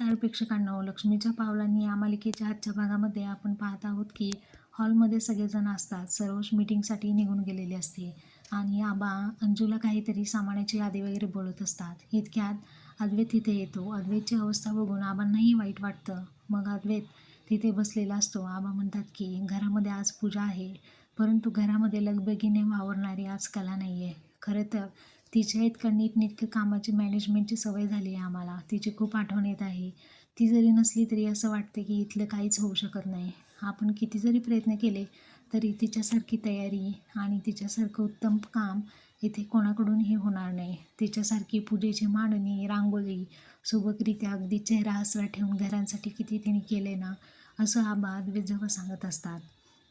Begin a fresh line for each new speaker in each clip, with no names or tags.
नमस्कार प्रेक्षकांनो. लक्ष्मीच्या पावलांनी या मालिकेच्या आजच्या भागामध्ये आपण पाहत आहोत की हॉलमध्ये सगळेजण असतात. सर्वच मीटिंगसाठी निघून गेलेले असते. आणि आबा अंजूला काहीतरी सामानाची यादी वगैरे बोलत असतात. इतक्यात अद्वैत तिथे येतो. अद्वैतची अवस्था बघून आबांनाही वाईट वाटतं. मग अद्वैत तिथे बसलेला असतो. आबा म्हणतात की घरामध्ये आज पूजा आहे. परंतु घरामध्ये लगबगीने वावरणारी आज कला नाही आहे खरं तर तिच्या इतकं नीटनेटकं कामाची मॅनेजमेंटची सवय झाली आहे आम्हाला. तिची खूप आठवण येत आहे. ती जरी नसली तरी असं वाटतं की इथलं काहीच होऊ शकत नाही. आपण किती जरी प्रयत्न केले तरी तिच्यासारखी तयारी आणि तिच्यासारखं उत्तम काम इथे कोणाकडूनही होणार नाही. तिच्यासारखी पूजेची मांडणी रांगोळी सुबकरीत्या अगदी चेहरा हसरा ठेवून घरांसाठी किती तिने केले ना असं आबाद अद्वैत सांगत असतात.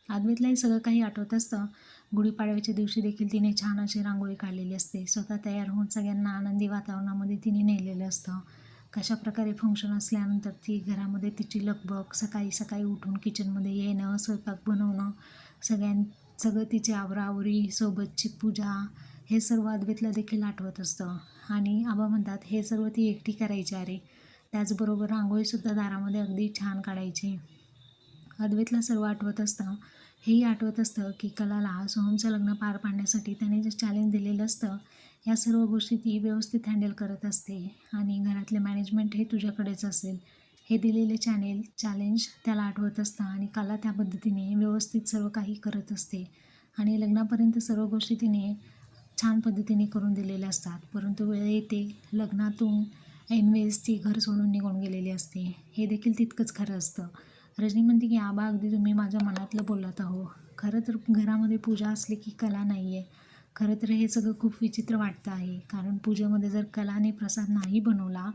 अद्वैतलाही सगळं काही आठवत असतं. गुढीपाडव्याच्या दिवशी देखील तिने छान अशी रांगोळी काढलेली असते. स्वतः तयार होऊन सगळ्यांना आनंदी वातावरणामध्ये तिने नेलेलं असतं. कशा प्रकारे फंक्शन असल्यानंतर ती घरामध्ये तिची लगबग सकाळी सकाळी उठून किचनमध्ये येणं स्वयंपाक बनवणं सगळ्यां सगळं तिची आवराआवरी सोबतची पूजा हे सर्व अद्वैतला देखील आठवत असतं. आणि आबा म्हणतात हे सर्व ती एकटी करायची अरे. त्याचबरोबर रांगोळीसुद्धा दारामध्ये अगदी छान काढायची. अद्वैतला सर्व आठवत असतं. हेही आठवत असतं की कलाला सोहमचं लग्न पार पाडण्यासाठी त्याने जे चॅलेंज दिलेलं असतं या सर्व गोष्टी ती व्यवस्थित हँडल करत असते. आणि घरातले मॅनेजमेंट हे तुझ्याकडेच असेल. हे दिलेले चॅनेल चॅलेंज त्याला आठवत असतं आणि कला त्या पद्धतीने व्यवस्थित सर्व काही करत असते. आणि लग्नापर्यंत सर्व गोष्टी तिने छान पद्धतीने करून दिलेल्या असतात. परंतु वेळ येते लग्नातून ऐनवेळेस ती घर सोडून निघून गेलेली असते. हे देखील तितकंच खरं असतं. रजनी म्हणते की आबा अगदी तुम्ही माझ्या मनातलं बोलत आहो. खरं तर घरामध्ये पूजा असली की कला नाही आहे खरं तर हे सगळं खूप विचित्र वाटतं आहे. कारण पूजेमध्ये जर कलाने प्रसाद नाही बनवला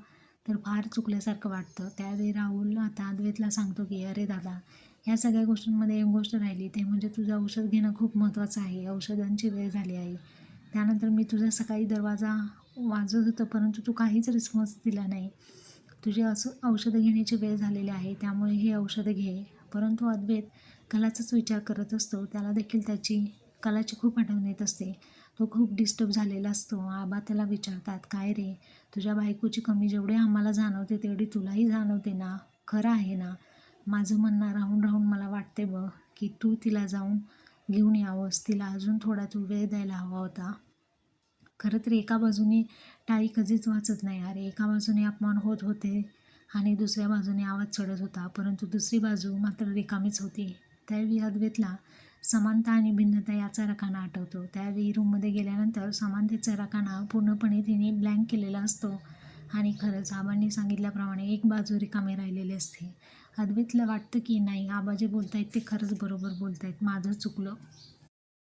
तर फार चुकल्यासारखं वाटतं. त्यावेळी राहुल आता अद्वैतला सांगतो की अरे दादा ह्या सगळ्या गोष्टींमध्ये एक गोष्ट राहिली. ते म्हणजे तुझं औषध घेणं खूप महत्त्वाचं आहे. औषधांची वेळ झाली आहे. त्यानंतर मी तुझा सकाळी दरवाजा वाजत होतं परंतु तू काहीच रिस्पॉन्स दिला नाही. तुझे असं औषधं घेण्याची वेळ झालेली आहे त्यामुळे हे औषधं घे. परंतु अद्वैत कलाचाच विचार करत असतो. त्याला देखील त्याची कलाची खूप आठवण येत असते. तो खूप डिस्टर्ब झालेला असतो. आबा त्याला विचारतात काय रे? तुझ्या बायकोची कमी जेवढी आम्हाला जाणवते तेवढी तुलाही जाणवते ना? खरं आहे ना? माझं म्हणणं राहून राहून मला वाटते बघ की तू तिला जाऊन घेऊन यावंस. तिला अजून थोडा तू वेळ द्यायला हवा होता. खरं तर एका बाजूने टाळी कधीच वाचत नाही. अरे एका बाजूने अपमान होत होते आणि दुसऱ्या बाजूने आवाज चढत होता. परंतु दुसरी बाजू मात्र रिकामीच होती. त्यावेळी अद्वेतला समानता आणि भिन्नता याचा रकाना आठवतो. त्यावेळी रूममध्ये गेल्यानंतर समानतेचा रकाना पूर्णपणे तिने ब्लँक केलेला असतो. आणि खरंच आबांनी सांगितल्याप्रमाणे एक बाजू रिकामी राहिलेली असते. अद्वैतला वाटतं की नाही आबा जे बोलतायत ते खरंच बरोबर बोलतायत. माझं चुकलं.